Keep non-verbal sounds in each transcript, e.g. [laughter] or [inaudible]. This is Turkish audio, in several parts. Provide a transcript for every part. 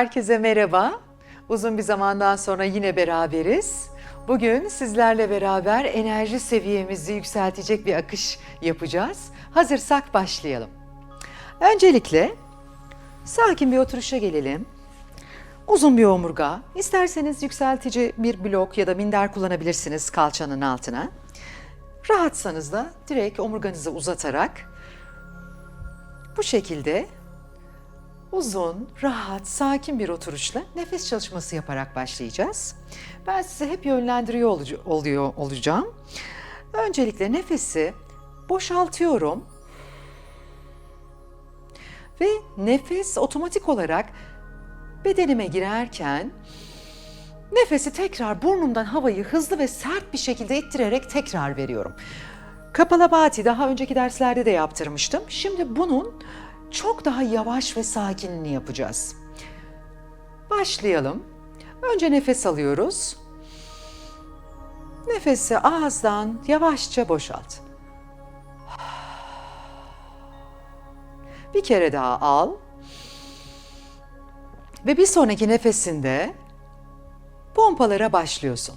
Herkese merhaba. Uzun bir zamandan sonra yine beraberiz. Bugün sizlerle beraber enerji seviyemizi yükseltecek bir akış yapacağız. Hazırsak başlayalım. Öncelikle sakin bir oturuşa gelelim. Uzun bir omurga. İsterseniz yükseltici bir blok ya da minder kullanabilirsiniz kalçanın altına. Rahatsanız da direkt omurganızı uzatarak bu şekilde uzun, rahat, sakin bir oturuşla nefes çalışması yaparak başlayacağız. Ben size hep yönlendiriyor olucu- oluyor olacağım. Öncelikle nefesi boşaltıyorum. Ve nefes otomatik olarak bedenime girerken nefesi tekrar burnumdan havayı hızlı ve sert bir şekilde ittirerek tekrar veriyorum. Kapalabhati daha önceki derslerde de yaptırmıştım. Şimdi bunun çok daha yavaş ve sakinini yapacağız. Başlayalım. Önce nefes alıyoruz. Nefesi ağızdan yavaşça boşalt. Bir kere daha al. Ve bir sonraki nefesinde pompalara başlıyorsun.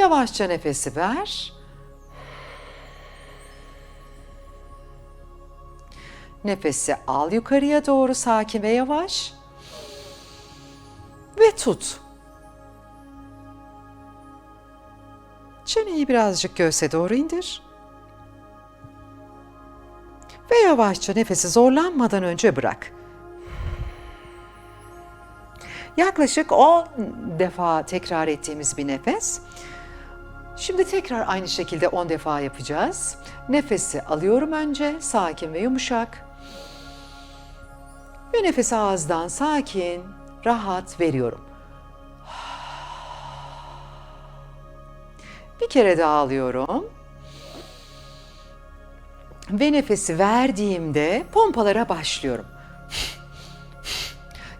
Yavaşça nefesi ver. Nefesi al yukarıya doğru sakin ve yavaş. Ve tut. Çeneyi birazcık göğse doğru indir. Ve yavaşça nefesi zorlanmadan önce bırak. Yaklaşık 10 defa tekrar ettiğimiz bir nefes. Şimdi tekrar aynı şekilde 10 defa yapacağız. Nefesi alıyorum önce, sakin ve yumuşak. Ve nefesi ağızdan sakin, rahat veriyorum. Bir kere daha alıyorum. Ve nefesi verdiğimde pompalara başlıyorum.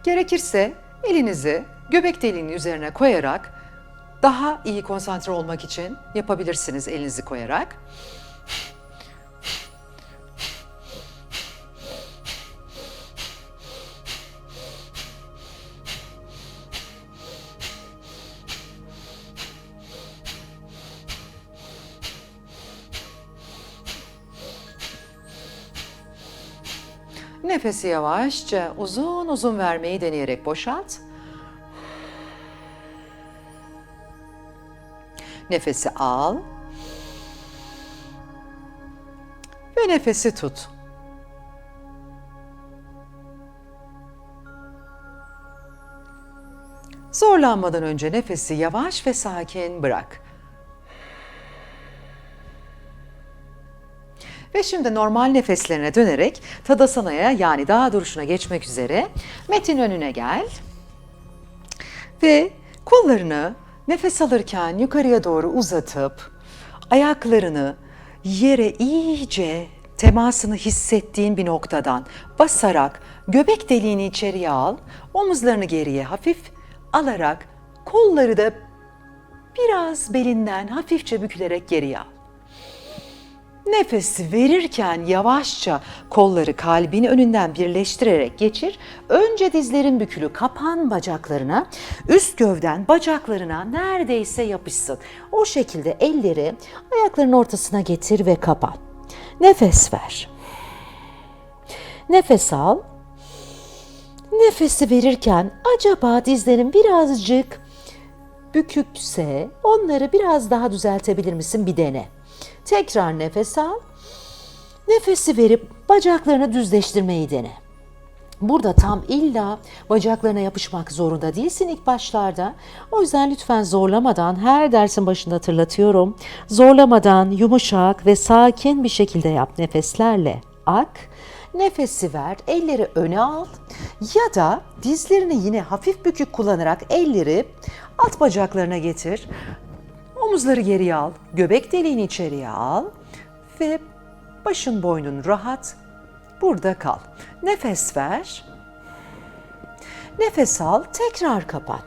Gerekirse elinizi göbek deliğinin üzerine koyarak daha iyi konsantre olmak için yapabilirsiniz elinizi koyarak. Nefesi yavaşça uzun uzun vermeyi deneyerek boşalt. Nefesi al. Ve nefesi tut. Zorlanmadan önce nefesi yavaş ve sakin bırak. Ve şimdi normal nefeslerine dönerek Tadasana'ya yani dağ duruşuna geçmek üzere metin önüne gel. Ve kollarını nefes alırken yukarıya doğru uzatıp ayaklarını yere iyice temasını hissettiğin bir noktadan basarak göbek deliğini içeriye al, omuzlarını geriye hafif alarak kolları da biraz belinden hafifçe bükülerek geriye al. Nefesi verirken yavaşça kolları kalbin önünden birleştirerek geçir. Önce dizlerin bükülü kapan bacaklarına, üst gövden bacaklarına neredeyse yapışsın. O şekilde elleri ayakların ortasına getir ve kapan. Nefes ver. Nefes al. Nefesi verirken acaba dizlerin birazcık bükükse onları biraz daha düzeltebilir misin bir dene. Tekrar nefes al. Nefesi verip bacaklarını düzleştirmeyi dene. Burada tam illa bacaklarına yapışmak zorunda değilsin ilk başlarda. O yüzden lütfen zorlamadan her dersin başında hatırlatıyorum. Zorlamadan yumuşak ve sakin bir şekilde yap nefeslerle. Ak, nefesi ver, elleri öne al ya da dizlerini yine hafif bükük kullanarak elleri alt bacaklarına getir. Omuzları geriye al, göbek deliğini içeriye al ve başın boynun rahat burada kal. Nefes ver. Nefes al, tekrar kapan.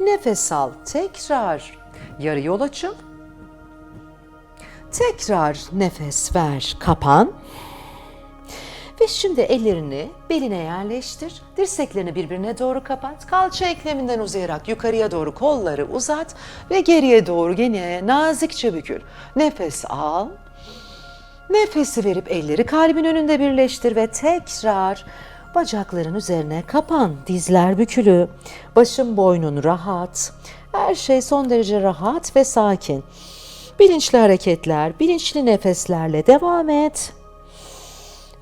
Nefes al, tekrar yarı yol açıl. Tekrar nefes ver, kapan. Ve şimdi ellerini beline yerleştir. Dirseklerini birbirine doğru kapat. Kalça ekleminden uzayarak yukarıya doğru kolları uzat ve geriye doğru gene nazikçe bükül. Nefes al. Nefesi verip elleri kalbin önünde birleştir ve tekrar bacakların üzerine kapan. Dizler bükülü. Başın boynun rahat. Her şey son derece rahat ve sakin. Bilinçli hareketler, bilinçli nefeslerle devam et.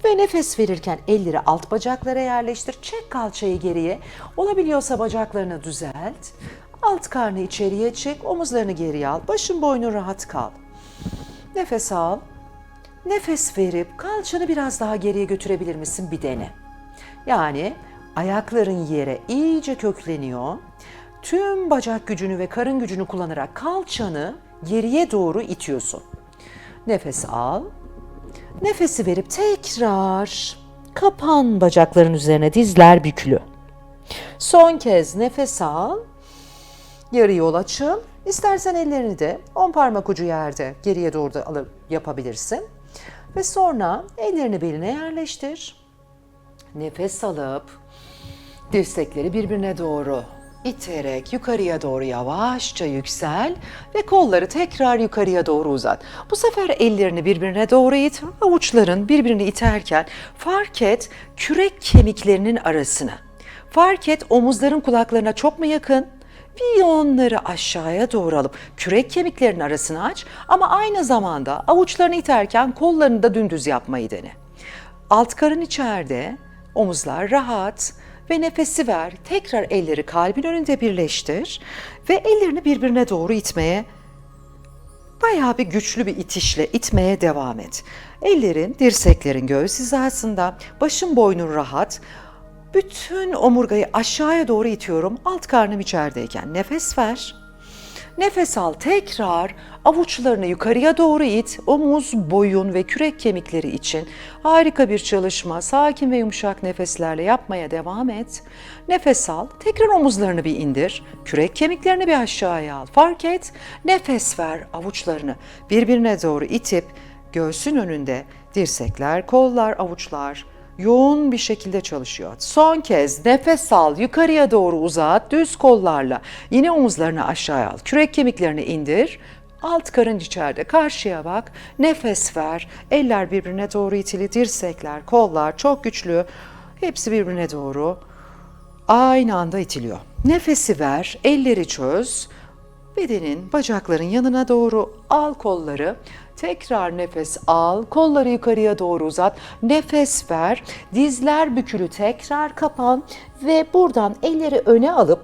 Ve nefes verirken elleri alt bacaklara yerleştir. Çek kalçayı geriye. Olabiliyorsa bacaklarını düzelt. Alt karnı içeriye çek. Omuzlarını geriye al. Başın boynun rahat kal. Nefes al. Nefes verip kalçanı biraz daha geriye götürebilir misin bir dene. Yani ayakların yere iyice kökleniyor. Tüm bacak gücünü ve karın gücünü kullanarak kalçanı geriye doğru itiyorsun. Nefes al. Nefesi verip tekrar kapan bacakların üzerine dizler bükülü. Son kez nefes al. Yarı yol açıl. İstersen ellerini de on parmak ucu yerde geriye doğru da alıp yapabilirsin. Ve sonra ellerini beline yerleştir. Nefes alıp dirsekleri birbirine doğru iterek yukarıya doğru yavaşça yüksel ve kolları tekrar yukarıya doğru uzat. Bu sefer ellerini birbirine doğru it, avuçların birbirini iterken fark et kürek kemiklerinin arasını. Fark et omuzların kulaklarına çok mu yakın? Bir onları aşağıya doğru alıp kürek kemiklerinin arasını aç ama aynı zamanda avuçlarını iterken kollarını da dümdüz yapmayı dene. Alt karın içeride, omuzlar rahat ve nefesi ver. Tekrar elleri kalbin önünde birleştir ve ellerini birbirine doğru itmeye bayağı bir güçlü bir itişle itmeye devam et. Ellerin, dirseklerin göğüs hizasında, başın boynun rahat. Bütün omurgayı aşağıya doğru itiyorum. Alt karnım içerideyken nefes ver. Nefes al tekrar avuçlarını yukarıya doğru it. Omuz, boyun ve kürek kemikleri için harika bir çalışma. Sakin ve yumuşak nefeslerle yapmaya devam et. Nefes al. Tekrar omuzlarını bir indir. Kürek kemiklerini bir aşağıya al. Fark et. Nefes ver. Avuçlarını birbirine doğru itip göğsün önünde dirsekler, kollar, avuçlar yoğun bir şekilde çalışıyor. Son kez nefes al, yukarıya doğru uzat, düz kollarla. Yine omuzlarını aşağıya al, kürek kemiklerini indir. Alt karın içeride, karşıya bak, nefes ver. Eller birbirine doğru itili, dirsekler, kollar çok güçlü. Hepsi birbirine doğru aynı anda itiliyor. Nefesi ver, elleri çöz. Bedenin, bacakların yanına doğru al kolları. Tekrar nefes al, kolları yukarıya doğru uzat. Nefes ver, dizler bükülü tekrar kapan ve buradan elleri öne alıp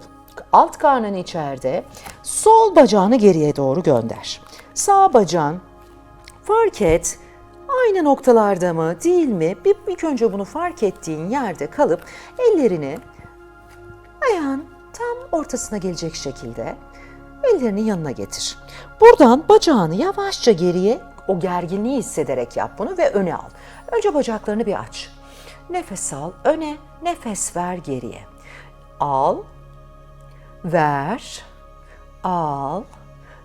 alt karnın içeride sol bacağını geriye doğru gönder. Sağ bacağın fark et aynı noktalarda mı değil mi? Bir ilk önce bunu fark ettiğin yerde kalıp ellerini ayağın tam ortasına gelecek şekilde ellerini yanına getir. Buradan bacağını yavaşça geriye o gerginliği hissederek yap bunu ve öne al. Önce bacaklarını bir aç. Nefes al, öne, nefes ver geriye. Al, ver, al,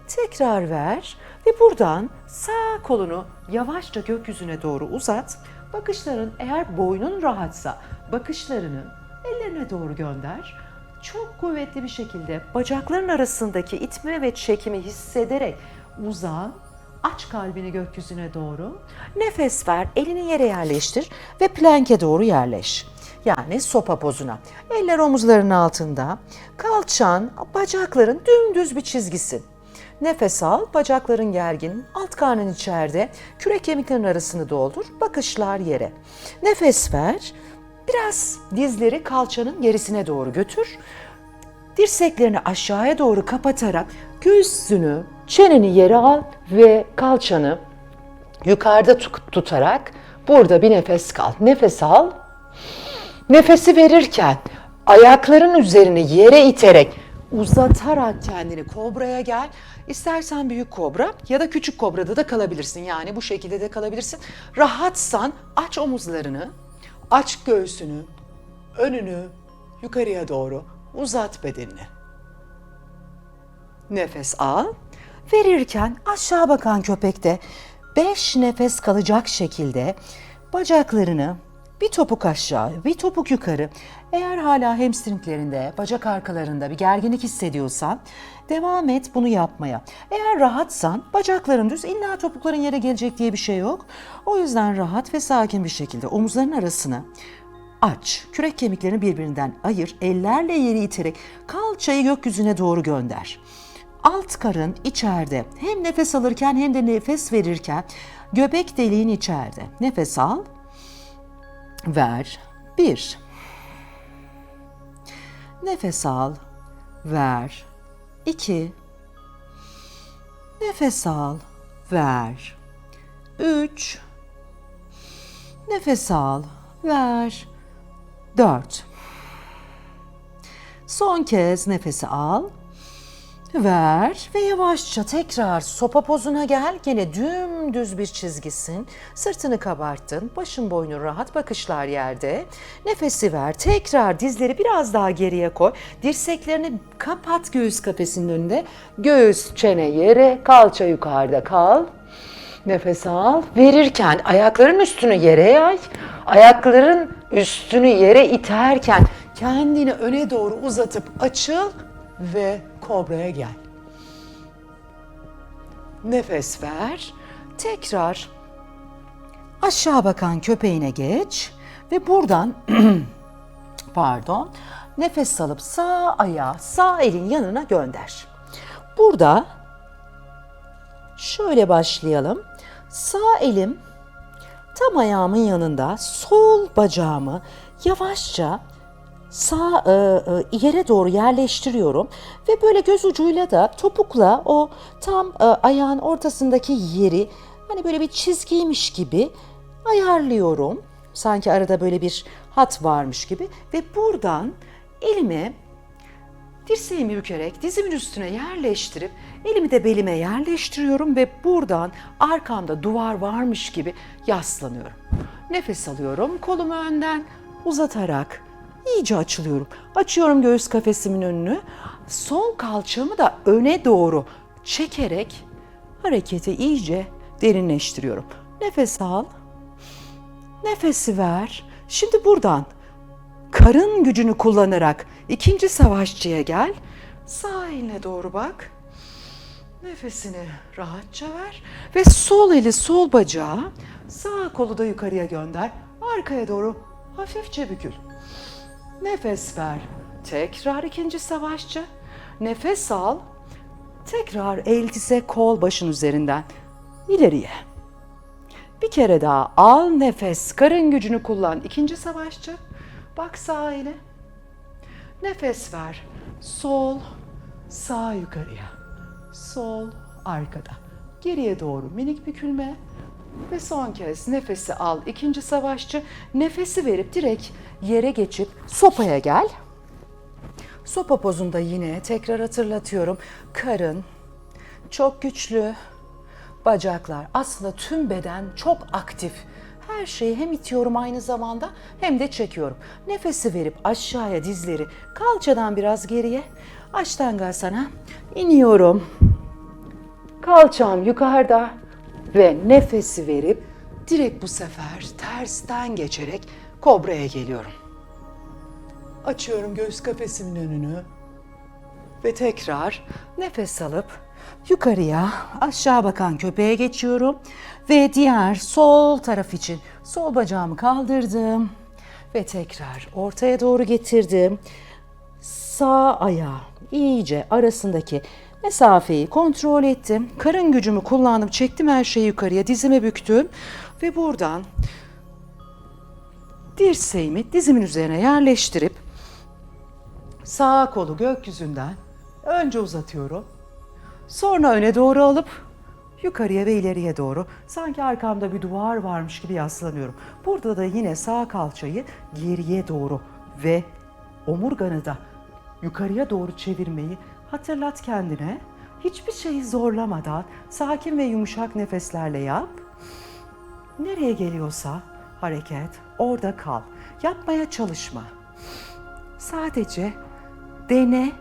tekrar ver ve buradan sağ kolunu yavaşça gökyüzüne doğru uzat. Bakışların eğer boynun rahatsa bakışlarını ellerine doğru gönder. Çok kuvvetli bir şekilde bacakların arasındaki itme ve çekimi hissederek uzan. Aç kalbini gökyüzüne doğru. Nefes ver, elini yere yerleştir ve planke doğru yerleş. Yani sopa pozuna. Eller omuzların altında. Kalçan, bacakların dümdüz bir çizgisin. Nefes al, bacakların gergin, alt karnın içeride, kürek kemiklerin arasını doldur, bakışlar yere. Nefes ver, biraz dizleri kalçanın gerisine doğru götür. Dirseklerini aşağıya doğru kapatarak göğsünü, çeneni yere al ve kalçanı yukarıda tut- tutarak burada bir nefes kal. Nefes al. Nefesi verirken ayakların üzerini yere iterek uzatarak kendini kobraya gel. İstersen büyük kobra ya da küçük kobrada da kalabilirsin. Yani bu şekilde de kalabilirsin. Rahatsan aç omuzlarını, aç göğsünü, önünü yukarıya doğru uzat bedenini. Nefes al. Verirken aşağı bakan köpekte 5 nefes kalacak şekilde bacaklarını bir topuk aşağı, bir topuk yukarı. Eğer hala hamstringlerinde, bacak arkalarında bir gerginlik hissediyorsan devam et bunu yapmaya. Eğer rahatsan bacakların düz, illa topukların yere gelecek diye bir şey yok. O yüzden rahat ve sakin bir şekilde omuzların arasını aç. Kürek kemiklerini birbirinden ayır. Ellerle yeri iterek kalçayı gökyüzüne doğru gönder. Alt karın içeride. Hem nefes alırken hem de nefes verirken göbek deliğin içeride. Nefes al. Ver. Bir. Nefes al. Ver. İki. Nefes al. Ver. Üç. Nefes al. Ver. Dört. Son kez nefesi al. Ver ve yavaşça tekrar sopa pozuna gel. Gene dümdüz bir çizgisin. Sırtını kabarttın. Başın boynun rahat. Bakışlar yerde. Nefesi ver. Tekrar dizleri biraz daha geriye koy. Dirseklerini kapat göğüs kafesinin önünde. Göğüs çene yere. Kalça yukarıda kal. Nefes al. Verirken ayakların üstünü yere yay. Ayakların üstünü yere iterken Kendini öne doğru uzatıp açıl ve kobraya gel. Nefes ver. tekrar aşağı bakan köpeğine geç ve buradan [clears throat] pardon nefes alıp sağ ayağı sağ elin yanına gönder. Burada şöyle başlayalım. Sağ elim tam ayağımın yanında sol bacağımı yavaşça sağ e, e, yere doğru yerleştiriyorum ve böyle göz ucuyla da topukla o tam e, ayağın ortasındaki yeri hani böyle bir çizgiymiş gibi ayarlıyorum. Sanki arada böyle bir hat varmış gibi ve buradan elimi dirseğimi bükerek dizimin üstüne yerleştirip elimi de belime yerleştiriyorum ve buradan arkamda duvar varmış gibi yaslanıyorum. Nefes alıyorum kolumu önden uzatarak iyice açılıyorum. Açıyorum göğüs kafesimin önünü. Sol kalçamı da öne doğru çekerek hareketi iyice derinleştiriyorum. Nefes al. Nefesi ver. Şimdi buradan karın gücünü kullanarak ikinci savaşçıya gel. Sağ eline doğru bak. Nefesini rahatça ver ve sol eli sol bacağı sağ kolu da yukarıya gönder. Arkaya doğru hafifçe bükül. Nefes ver. Tekrar ikinci savaşçı. Nefes al. Tekrar el dize kol başın üzerinden ileriye. Bir kere daha al nefes. Karın gücünü kullan. İkinci savaşçı. Bak sağ ele. Nefes ver. Sol, sağ yukarıya. Sol, arkada. Geriye doğru minik bükülme. Ve son kez nefesi al. İkinci savaşçı. Nefesi verip direkt yere geçip sopaya gel. Sopa pozunda yine tekrar hatırlatıyorum. Karın çok güçlü. Bacaklar aslında tüm beden çok aktif. Her şeyi hem itiyorum aynı zamanda hem de çekiyorum. Nefesi verip aşağıya dizleri kalçadan biraz geriye. Ashtanga'sana iniyorum. Kalçam yukarıda ve nefesi verip direkt bu sefer tersten geçerek kobraya geliyorum. Açıyorum göğüs kafesimin önünü ve tekrar nefes alıp yukarıya aşağı bakan köpeğe geçiyorum ve diğer sol taraf için sol bacağımı kaldırdım ve tekrar ortaya doğru getirdim. Sağ ayağı iyice arasındaki mesafeyi kontrol ettim. Karın gücümü kullandım, çektim her şeyi yukarıya, dizime büktüm ve buradan dirseğimi dizimin üzerine yerleştirip sağ kolu gökyüzünden önce uzatıyorum. Sonra öne doğru alıp yukarıya ve ileriye doğru sanki arkamda bir duvar varmış gibi yaslanıyorum. Burada da yine sağ kalçayı geriye doğru ve omurganı da yukarıya doğru çevirmeyi hatırlat kendine. Hiçbir şeyi zorlamadan sakin ve yumuşak nefeslerle yap. Nereye geliyorsa hareket orada kal. Yapmaya çalışma. Sadece dene,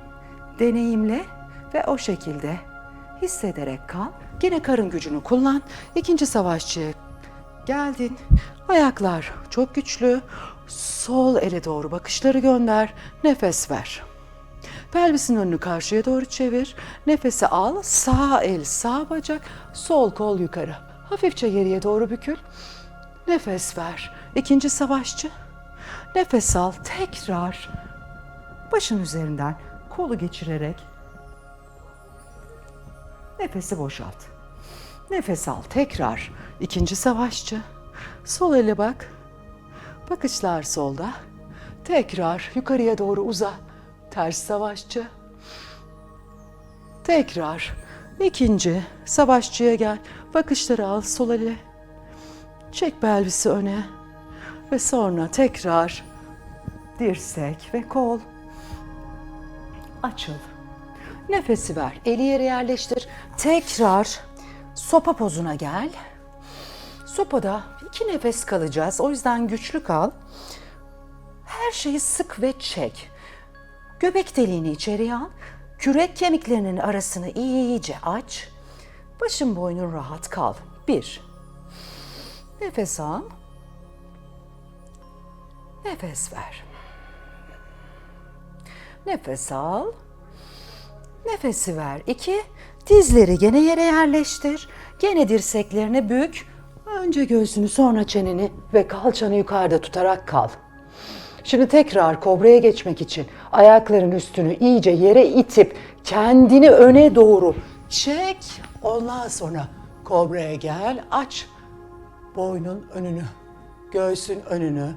deneyimle ve o şekilde hissederek kal. Gene karın gücünü kullan. İkinci savaşçıya geldin. Ayaklar çok güçlü. Sol ele doğru bakışları gönder. Nefes ver. Pelvisin önünü karşıya doğru çevir. Nefesi al. Sağ el, sağ bacak, sol kol yukarı. Hafifçe geriye doğru bükül. Nefes ver. İkinci savaşçı. Nefes al. Tekrar başın üzerinden kolu geçirerek nefesi boşalt. Nefes al. Tekrar ikinci savaşçı. Sol ele bak. Bakışlar solda. Tekrar yukarıya doğru uza. Ters savaşçı. Tekrar ikinci savaşçıya gel. Bakışları al sol ele. Çek pelvisi öne. Ve sonra tekrar dirsek ve kol. Açıl. Nefesi ver. Eli yere yerleştir. Tekrar sopa pozuna gel. Sopada iki nefes kalacağız. O yüzden güçlü kal. Her şeyi sık ve çek. Göbek deliğini içeriye al. Kürek kemiklerinin arasını iyice aç. Başın boynun rahat kal. Bir. Nefes al. Nefes ver. Nefes al. Nefesi ver. İki. Dizleri gene yere yerleştir. Gene dirseklerini bük. Önce göğsünü sonra çeneni ve kalçanı yukarıda tutarak kal. Şimdi tekrar kobraya geçmek için ayakların üstünü iyice yere itip kendini öne doğru çek. Ondan sonra kobraya gel. Aç boynun önünü, göğsün önünü.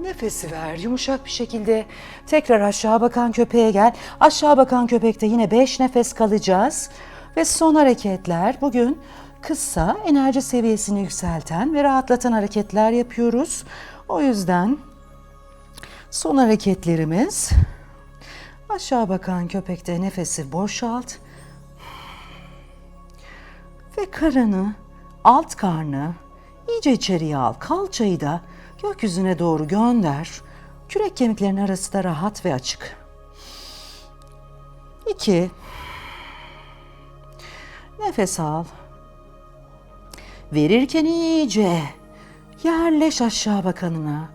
Nefesi ver yumuşak bir şekilde tekrar aşağı bakan köpeğe gel. Aşağı bakan köpekte yine 5 nefes kalacağız. Ve son hareketler bugün kısa enerji seviyesini yükselten ve rahatlatan hareketler yapıyoruz. O yüzden son hareketlerimiz aşağı bakan köpekte nefesi boşalt ve karını, alt karnı iyice içeriye al. Kalçayı da gökyüzüne doğru gönder. Kürek kemiklerinin arası da rahat ve açık. İki. Nefes al. Verirken iyice yerleş aşağı bakanına.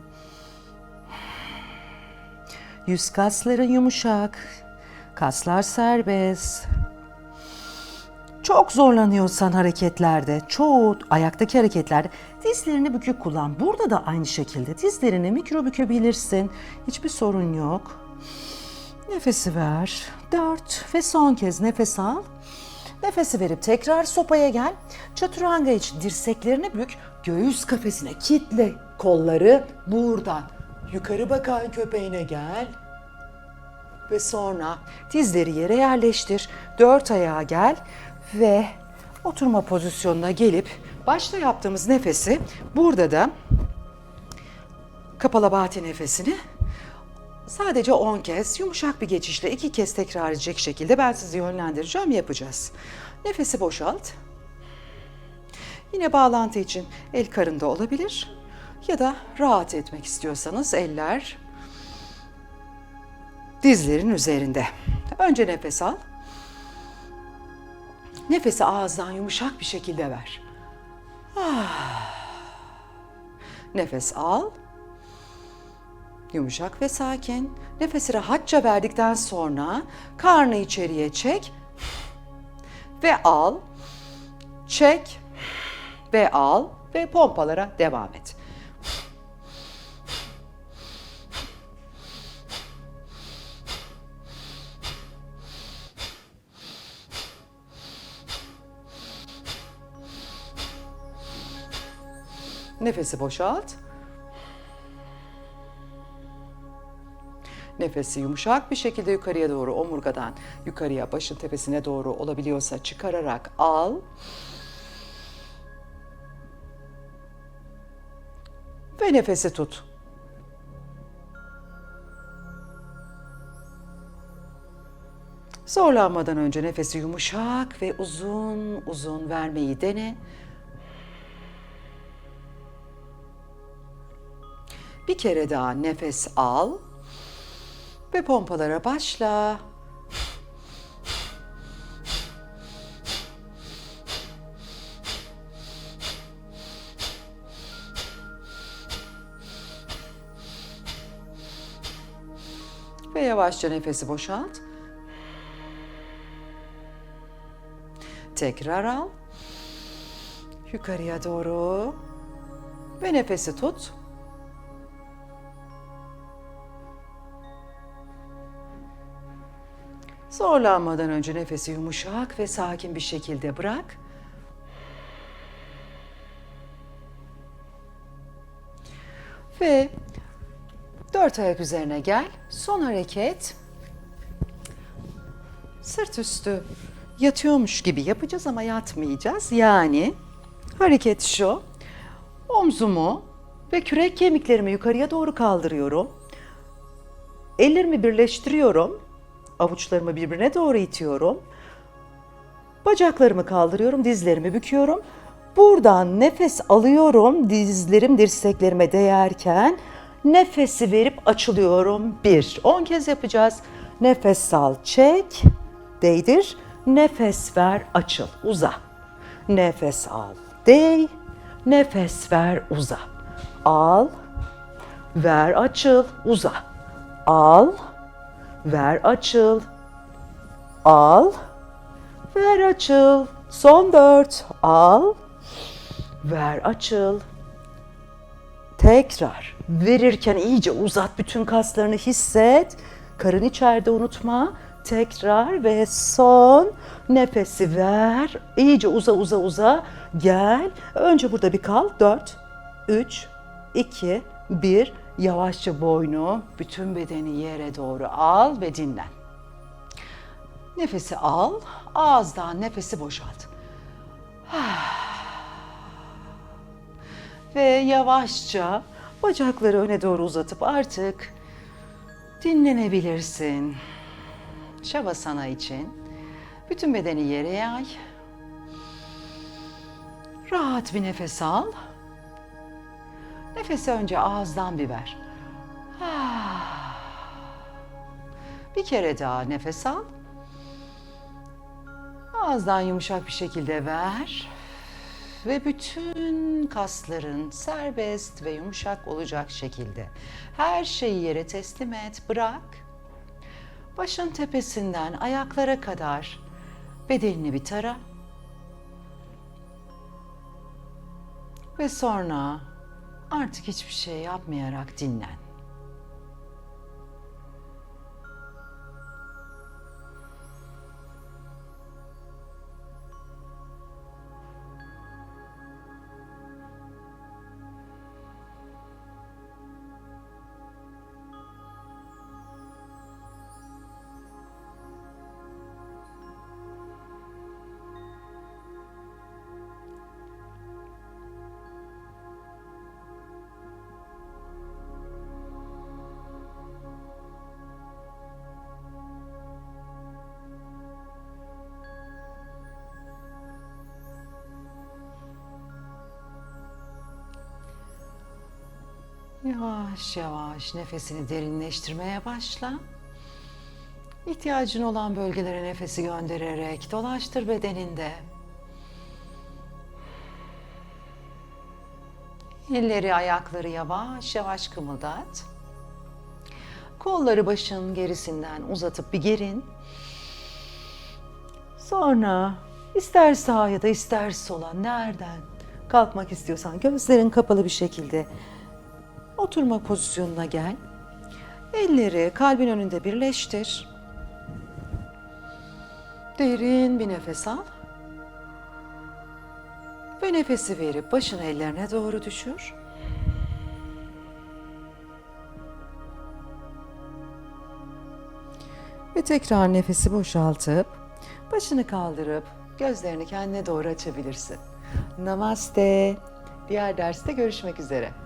Yüz kasların yumuşak, kaslar serbest. Çok zorlanıyorsan hareketlerde, çoğu ayaktaki hareketlerde dizlerini bükük kullan. Burada da aynı şekilde dizlerini mikro bükebilirsin. Hiçbir sorun yok. Nefesi ver. Dört ve son kez nefes al. Nefesi verip tekrar sopaya gel. Çaturanga için dirseklerini bük. Göğüs kafesine kitle kolları buradan. Yukarı bakan köpeğine gel. Ve sonra dizleri yere yerleştir. Dört ayağa gel ve oturma pozisyonuna gelip başta yaptığımız nefesi burada da kapalı bati nefesini sadece 10 kez yumuşak bir geçişle iki kez tekrar edecek şekilde ben sizi yönlendireceğim yapacağız. Nefesi boşalt. Yine bağlantı için el karında olabilir ya da rahat etmek istiyorsanız eller dizlerin üzerinde. Önce nefes al. Nefesi ağızdan yumuşak bir şekilde ver. Ah. Nefes al. Yumuşak ve sakin. Nefesi rahatça verdikten sonra karnı içeriye çek ve al. Çek ve al ve pompalara devam et. Nefesi boşalt. Nefesi yumuşak bir şekilde yukarıya doğru omurgadan yukarıya başın tepesine doğru olabiliyorsa çıkararak al. Ve nefesi tut. Zorlanmadan önce nefesi yumuşak ve uzun uzun vermeyi dene. Bir kere daha nefes al ve pompalara başla. Ve yavaşça nefesi boşalt. Tekrar al. Yukarıya doğru. Ve nefesi tut. Zorlanmadan önce nefesi yumuşak ve sakin bir şekilde bırak. Ve dört ayak üzerine gel. Son hareket. Sırt üstü yatıyormuş gibi yapacağız ama yatmayacağız. Yani hareket şu. Omzumu ve kürek kemiklerimi yukarıya doğru kaldırıyorum. Ellerimi birleştiriyorum. Avuçlarımı birbirine doğru itiyorum. Bacaklarımı kaldırıyorum, dizlerimi büküyorum. Buradan nefes alıyorum, dizlerim dirseklerime değerken nefesi verip açılıyorum. Bir, on kez yapacağız. Nefes al, çek, değdir. Nefes ver, açıl, uza. Nefes al, değ. Nefes ver, uza. Al, ver, açıl, uza. Al, ver, açıl. Al, ver, açıl. Son dört. Al, ver, açıl. Tekrar verirken iyice uzat bütün kaslarını hisset. Karın içeride unutma. Tekrar ve son nefesi ver. İyice uza uza uza. Gel. Önce burada bir kal. 4 3 2 1 Yavaşça boynu, bütün bedeni yere doğru al ve dinlen. Nefesi al, ağızdan nefesi boşalt. [sighs] Ve yavaşça bacakları öne doğru uzatıp artık dinlenebilirsin. Şavasana için bütün bedeni yere yay. Rahat bir nefes al. Nefesi önce ağızdan bir ver. Bir kere daha nefes al. Ağızdan yumuşak bir şekilde ver. Ve bütün kasların serbest ve yumuşak olacak şekilde her şeyi yere teslim et, bırak. Başın tepesinden ayaklara kadar bedenini bir tara. Ve sonra artık hiçbir şey yapmayarak dinlen. Yavaş yavaş nefesini derinleştirmeye başla. İhtiyacın olan bölgelere nefesi göndererek dolaştır bedeninde. Elleri, ayakları yavaş yavaş kımıldat. Kolları başın gerisinden uzatıp bir gerin. Sonra ister sağa ya da ister sola nereden kalkmak istiyorsan gözlerin kapalı bir şekilde oturma pozisyonuna gel. Elleri kalbin önünde birleştir. Derin bir nefes al. Ve nefesi verip başını ellerine doğru düşür. Ve tekrar nefesi boşaltıp başını kaldırıp gözlerini kendine doğru açabilirsin. Namaste. Diğer derste görüşmek üzere.